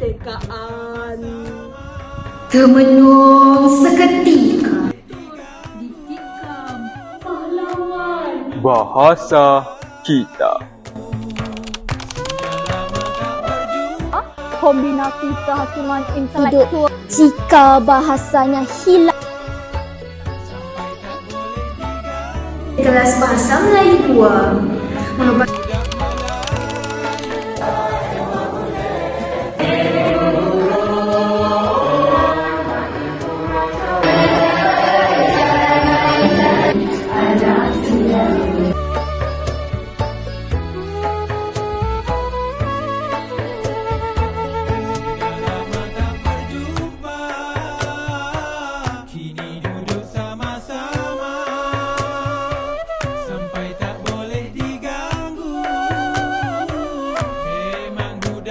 kemerdekaan. Termenung seketika. Ditikam pahlawan. Bahasa kita. Kombinasi kehakiman Hidup intelektual. jika bahasanya hilang. Kelas Bahasa Melayu 2 merupakan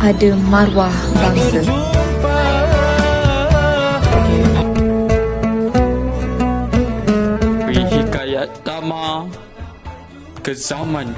ada maruah bangsa. Beri hikayat lama ke zaman